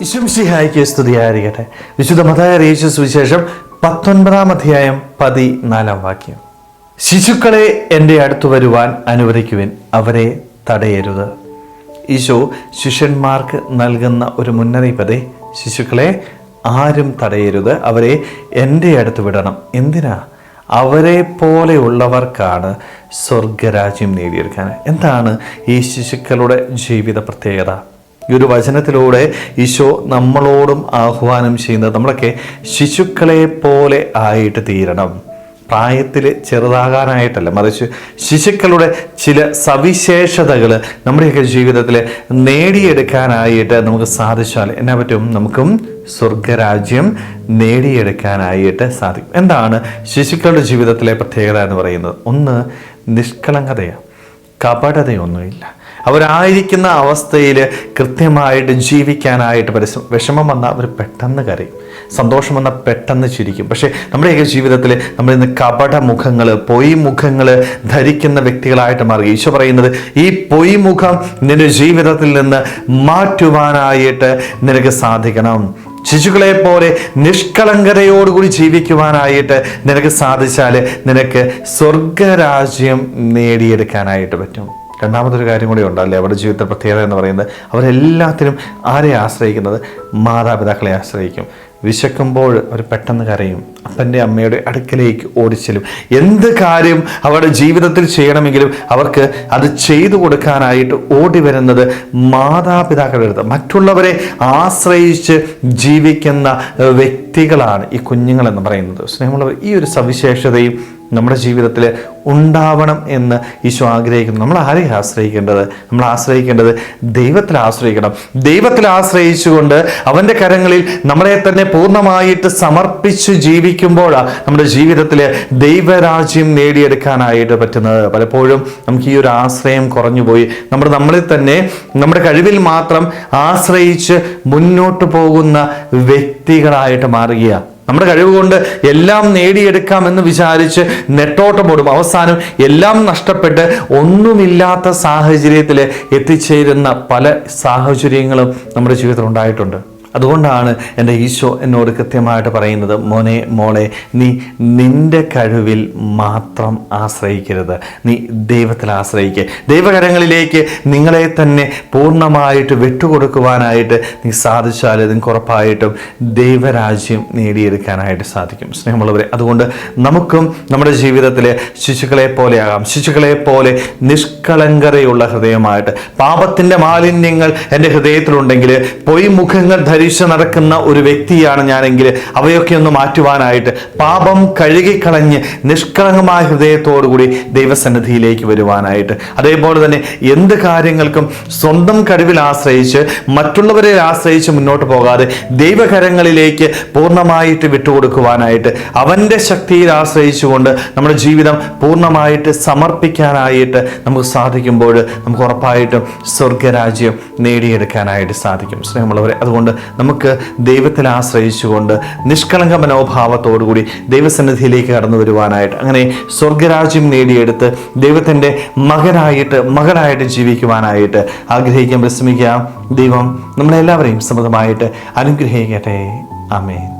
ഇശുംസിഹായിക്ക് സ്തുതിയായിരിക്കട്ടെ. വിശുദ്ധ മതായ അറിയിച്ച സുവിശേഷം പത്തൊൻപതാം അധ്യായം പതിനാലാം വാക്യം. ശിശുക്കളെ എന്റെ അടുത്ത് വരുവാൻ അനുവദിക്കുവിൻ അവരെ തടയരുത്. ഈശോ ശിഷ്യന്മാർക്ക് നൽകുന്ന ഒരു മുന്നറിയിപ്പതേ ശിശുക്കളെ ആരും തടയരുത് അവരെ എന്റെ അടുത്ത് വിടണം. എന്തിനാ? അവരെ പോലെയുള്ളവർക്കാണ് സ്വർഗരാജ്യം നേടിയെടുക്കാൻ. എന്താണ് ഈ ശിശുക്കളുടെ ജീവിത പ്രത്യേകത? ഈ ഒരു വചനത്തിലൂടെ ഈശോ നമ്മളോടും ആഹ്വാനം ചെയ്യുന്നത് നമ്മളൊക്കെ ശിശുക്കളെ പോലെ ആയിട്ട് തീരണം. പ്രായത്തിൽ ചെറുതാകാനായിട്ടല്ല മറിച്ച് ശിശുക്കളുടെ ചില സവിശേഷതകൾ നമ്മുടെയൊക്കെ ജീവിതത്തിൽ നേടിയെടുക്കാനായിട്ട് നമുക്ക് സാധിച്ചാൽ എന്നാ പറ്റും? നമുക്കും സ്വർഗരാജ്യം നേടിയെടുക്കാനായിട്ട് സാധിക്കും. എന്താണ് ശിശുക്കളുടെ ജീവിതത്തിലെ പ്രത്യേകത എന്ന് പറയുന്നത്? ഒന്ന് നിഷ്കളങ്കതയാണ് കപടതയൊന്നുമില്ല. അവരായിരിക്കുന്ന അവസ്ഥയിൽ കൃത്യമായിട്ട് ജീവിക്കാനായിട്ട് പരിശ്രമം വിഷമം വന്നാൽ അവർ പെട്ടെന്ന് കരയും. സന്തോഷം വന്നാൽ പെട്ടെന്ന് ചിരിക്കും. പക്ഷേ നമ്മുടെയൊക്കെ ജീവിതത്തിൽ നമ്മൾ ഇന്ന് കപട മുഖങ്ങൾ പൊയ് മുഖങ്ങൾ ധരിക്കുന്ന വ്യക്തികളായിട്ട് മാറുക ഈശോ പറയുന്നത് ഈ പൊയ് മുഖം നിന്റെ ജീവിതത്തിൽ നിന്ന് മാറ്റുവാനായിട്ട് നിനക്ക് സാധിക്കണം. ശിശുക്കളെ പോലെ നിഷ്കളങ്കതയോടുകൂടി ജീവിക്കുവാനായിട്ട് നിനക്ക് സാധിച്ചാൽ നിനക്ക് സ്വർഗരാജ്യം നേടിയെടുക്കാനായിട്ട് പറ്റും. രണ്ടാമതൊരു കാര്യം കൂടി ഉണ്ടല്ലേ അവരുടെ ജീവിതത്തെ പ്രത്യേകത എന്ന് പറയുന്നത് അവരെല്ലാത്തിനും ആരെ ആശ്രയിക്കുന്നത്? മാതാപിതാക്കളെ ആശ്രയിക്കും. വിശക്കുമ്പോൾ അവർ പെട്ടെന്ന് കരയും. അപ്പന്റെ അമ്മയുടെ അടുക്കലേക്ക് ഓടിച്ചെല്ലും. എന്ത് കാര്യം അവരുടെ ജീവിതത്തിൽ ചെയ്യണമെങ്കിലും അവർക്ക് അത് ചെയ്തു കൊടുക്കാനായിട്ട് ഓടി വരുന്നത് മാതാപിതാക്കളുടെ അടുത്ത്. മറ്റുള്ളവരെ ആശ്രയിച്ച് ജീവിക്കുന്ന വ്യക്തികളാണ് ഈ കുഞ്ഞുങ്ങളെന്ന് പറയുന്നത്. സ്നേഹമുള്ളവർ ഈ ഒരു സവിശേഷതയും നമ്മുടെ ജീവിതത്തിൽ ഉണ്ടാവണം എന്ന് ഈശോ ആഗ്രഹിക്കുന്നു. നമ്മൾ ആരെ ആശ്രയിക്കേണ്ടത്? നമ്മൾ ആശ്രയിക്കേണ്ടത് ദൈവത്തിൽ ആശ്രയിക്കണം. ദൈവത്തിൽ ആശ്രയിച്ചുകൊണ്ട് അവന്റെ കരങ്ങളിൽ നമ്മളെ തന്നെ പൂർണമായിട്ട് സമർപ്പിച്ച് ജീവിക്കുമ്പോഴാണ് നമ്മുടെ ജീവിതത്തിൽ ദൈവരാജ്യം നേടിയെടുക്കാനായിട്ട് പറ്റുന്നത്. പലപ്പോഴും നമുക്ക് ഈ ഒരു ആശ്രയം കുറഞ്ഞു പോയി നമ്മൾ നമ്മളിൽ തന്നെ നമ്മുടെ കഴിവിൽ മാത്രം ആശ്രയിച്ച് മുന്നോട്ട് പോകുന്ന വ്യക്തികളായിട്ട് മാറുകയാണ് നമ്മുടെ കഴിവ് കൊണ്ട് എല്ലാം നേടിയെടുക്കാമെന്ന് വിചാരിച്ച് നെട്ടോട്ടമോടും. അവസാനം എല്ലാം നഷ്ടപ്പെട്ട് ഒന്നുമില്ലാത്ത സാഹചര്യത്തിൽ എത്തിച്ചേരുന്ന പല സാഹചര്യങ്ങളും നമ്മുടെ ജീവിതത്തിൽ ഉണ്ടായിട്ടുണ്ട് അതുകൊണ്ടാണ് എന്റെ ഈശോ എന്നോട് കൃത്യമായിട്ട് പറയുന്നത് മോനെ മോളെ നീ നിന്റെ കഴിവിൽ മാത്രം ആശ്രയിക്കരുത്. നീ ദൈവത്തിൽ ആശ്രയിക്കുക ദൈവകരങ്ങളിലേക്ക് നിങ്ങളെ തന്നെ പൂർണമായിട്ട് വിട്ടുകൊടുക്കുവാനായിട്ട് നീ സാധിച്ചാൽ നിങ്ങൾക്ക് ഉറപ്പായിട്ടും ദൈവരാജ്യം നേടിയെടുക്കാനായിട്ട് സാധിക്കും. സ്നേഹമുള്ളവരെ അതുകൊണ്ട് നമുക്കും നമ്മുടെ ജീവിതത്തിൽ ശിശുക്കളെ പോലെയാകാം ശിശുക്കളെ പോലെ നിഷ്കളങ്കതയുള്ള ഹൃദയമായിട്ട്. പാപത്തിന്റെ മാലിന്യങ്ങൾ എന്റെ ഹൃദയത്തിലുണ്ടെങ്കിൽ പൊയ്മുഖങ്ങൾ ധരിച്ച് നടക്കുന്ന ഒരു വ്യക്തിയാണ് ഞാനെങ്കിൽ അവയൊക്കെ ഒന്ന് മാറ്റുവാനായിട്ട് പാപം കഴുകിക്കളഞ്ഞ് നിഷ്കളങ്കമായ ഹൃദയത്തോടുകൂടി ദൈവസന്നിധിയിലേക്ക് വരുവാനായിട്ട്. അതേപോലെ തന്നെ എന്ത് കാര്യങ്ങൾക്കും സ്വന്തം കഴിവിൽ ആശ്രയിച്ച് മറ്റുള്ളവരെ ആശ്രയിച്ച് മുന്നോട്ട് പോകാതെ ദൈവകരങ്ങളിലേക്ക് പൂർണമായിട്ട് വിട്ടുകൊടുക്കുവാനായിട്ട് അവന്റെ ശക്തിയിൽ ആശ്രയിച്ചുകൊണ്ട് നമ്മുടെ ജീവിതം പൂർണമായിട്ട് സമർപ്പിക്കാനായിട്ട് നമുക്ക് സാധിക്കുമ്പോൾ നമുക്ക് ഉറപ്പായിട്ടും സ്വർഗരാജ്യം നേടിയെടുക്കാനായിട്ട് സാധിക്കും. സ്നേഹമുള്ളവരെ അതുകൊണ്ട് നമുക്ക് ദൈവത്തിൽ ആശ്രയിച്ചുകൊണ്ട് നിഷ്കളങ്ക മനോഭാവത്തോടുകൂടി ദൈവസന്നിധിയിലേക്ക് കടന്നു വരുവാനായിട്ട് അങ്ങനെ സ്വർഗരാജ്യം നേടിയെടുത്ത് ദൈവത്തിന്റെ മകനായിട്ട് മകളായിട്ട് ജീവിക്കുവാനായിട്ട് ആഗ്രഹിക്കാൻ വിശ്രമിക്കാം ദൈവം നമ്മളെല്ലാവരെയും സമൃദ്ധമായിട്ട് അനുഗ്രഹിക്കട്ടെ. ആമേൻ.